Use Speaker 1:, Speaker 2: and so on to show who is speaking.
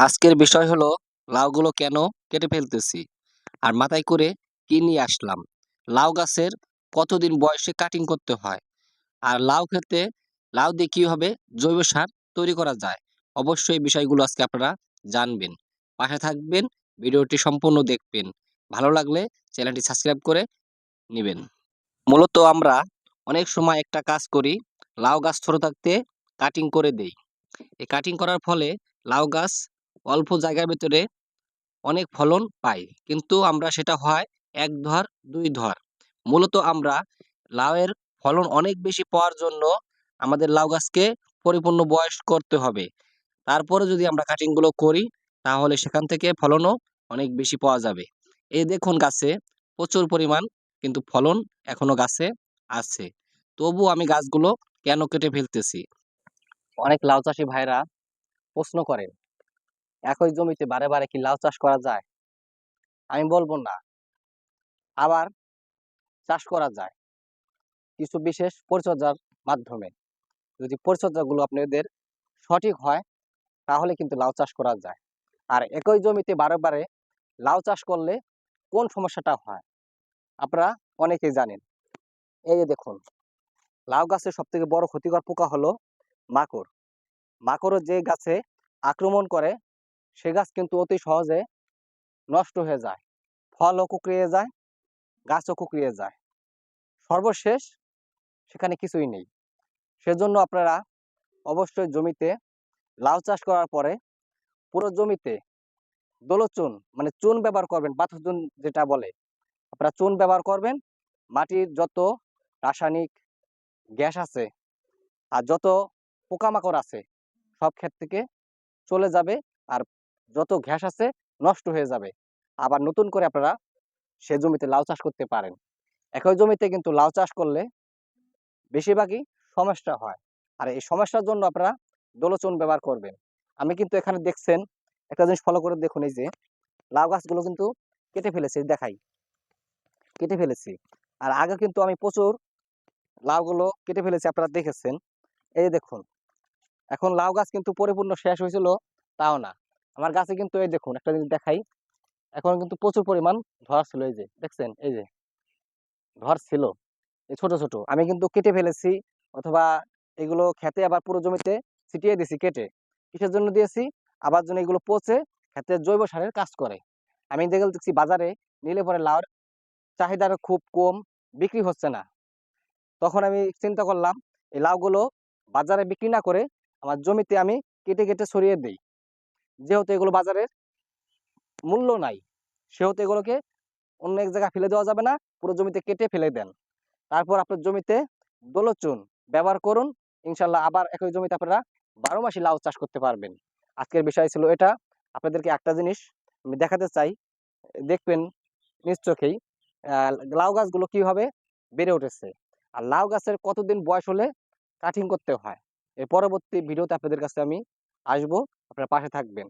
Speaker 1: আজকের বিষয় হলো, লাউগুলো কেন কেটে ফেলতেছি? আর মাথায় করে কি নিয়ে আসলাম? লাউ গাছের কতদিন বয়সে কাটিং করতে হয়? আর লাউ খেতে, লাউ দিয়ে কীভাবে জৈব সার তৈরি করা যায়? অবশ্যই বিষয়গুলো আজকে আপনারা জানবেন। পাশে থাকবেন, ভিডিওটি সম্পূর্ণ দেখবেন। ভালো লাগলে চ্যানেলটি সাবস্ক্রাইব করে নেবেন। মূলত আমরা অনেক সময় একটা কাজ করি, লাউ গাছ ছোট থাকতে কাটিং করে দেই। এই কাটিং করার ফলে লাউ গাছ অল্প জায়গার ভিতরে অনেক ফলন পাই। কিন্তু আমরা সেটা হয় এক ধর, দুই ধর। মূলত আমরা লাউয়ের ফলন অনেক বেশি পাওয়ার জন্য আমাদের লাউ গাছকে পরিপূর্ণ বয়স করতে হবে। তারপরে যদি আমরা কাটিংগুলো করি, তাহলে সেখান থেকে ফলনও অনেক বেশি পাওয়া যাবে। এই দেখুন গাছে প্রচুর পরিমাণ কিন্তু ফলন এখনও গাছে আছে। তবু আমি গাছগুলো কেন কেটে ফেলতেছি? অনেক লাউ চাষি ভাইরা প্রশ্ন করেন একই জমিতে বারে বারে কি লাউ চাষ করা যায়? আমি বলব না। আবার চাষ করা যায়। কিছু বিশেষ পরিচর্যার মাধ্যমে। যদি পরিচর্যাগুলো আপনাদের সঠিক হয়, তাহলে কিন্তু লাউ চাষ করা যায়। আর একই জমিতে বারে বারে লাউ চাষ করলে কোন সমস্যাটা হয়? আপনারা অনেকেই জানেন। এই যে দেখুন, লাউ গাছের সব থেকে বড় ক্ষতিকর পোকা হলো মাকড়। মাকড় যে গাছে আক্রমণ করে সে গাছ কিন্তু অতি সহজে নষ্ট হয়ে যায়, ফলও কুকড়িয়ে যায়, গাছও কুকড়িয়ে যায়। সর্বশেষ সেখানে কিছুই নেই। সেজন্য আপনারা অবশ্যই জমিতে লাউ চাষ করার পরে পুরো জমিতে দোলচুন মানে চুন ব্যবহার করবেন পাথর চুন যেটা বলে। আপনারা চুন ব্যবহার করবেন, মাটির যত রাসায়নিক গ্যাস আছে আর যত পোকামাকড় আছে, সব ক্ষেত থেকে চলে যাবে আর যত ঘ্যাস আছে নষ্ট হয়ে যাবে। আবার নতুন করে আপনারা সে জমিতে লাউ চাষ করতে পারেন। একই জমিতে কিন্তু লাউ চাষ করলে বেশিরভাগই সমস্যা হয়। আর এই সমস্যার জন্য আপনারা দোলচুন ব্যবহার করবেন। আমি কিন্তু এখানে দেখছেন, একটা জিনিস ফলো করে দেখুন, এই যে লাউ গাছগুলো কিন্তু কেটে ফেলেছি দেখাই। কেটে ফেলেছি। আর আগে কিন্তু আমি প্রচুর লাউগুলো কেটে ফেলেছি, আপনারা দেখেছেন। এই দেখুন, এখন লাউ গাছ কিন্তু পরিপূর্ণ শেষ হয়েছিল, তাও না। আমার গাছে কিন্তু এই দেখুন, একটা জিনিস দেখাই। এখন কিন্তু প্রচুর পরিমাণ ধর ছিল এই যে, দেখছেন? এই যে ধর ছিল। এই ছোট ছোট। আমি কিন্তু কেটে ফেলেছি অথবা এগুলো খেতে আবার পুরো জমিতে ছিটিয়ে দিছি কেটে। কিসের জন্য দিয়েছি? আবার জন্য এগুলো পচে খেতে জৈব সারের কাজ করে। আমি দেখে দেখছি বাজারে নিলে পরে লাউর চাহিদার খুব কম, বিক্রি হচ্ছে না। তখন আমি চিন্তা করলাম, এই লাউগুলো বাজারে বিক্রি না করে আমার জমিতে আমি কেটে কেটে সরিয়ে দিই। যেহেতু এগুলো বাজারের মূল্য নাই, সেহেতু এগুলোকে অন্য এক জায়গায় ফেলে দেওয়া যাবে না, পুরো জমিতে কেটে ফেলে দেন। তারপর আপনার জমিতে দোলচুন ব্যবহার করুন ইনশাল্লাহ আবার একই জমিতে আপনারা বারো মাসি লাউ চাষ করতে পারবেন। আজকের বিষয় ছিল এটা। আপনাদেরকে একটা জিনিস আমি দেখাতে চাই, দেখবেন নিজ চোখেই লাউ গাছগুলো কীভাবে বেড়ে উঠেছে। আর লাউ গাছের কতদিন বয়স হলে কাটিং করতে হয়? এর পরবর্তী ভিডিওতে আপনাদের কাছে আমি আসব আপনারা পাশে থাকবেন।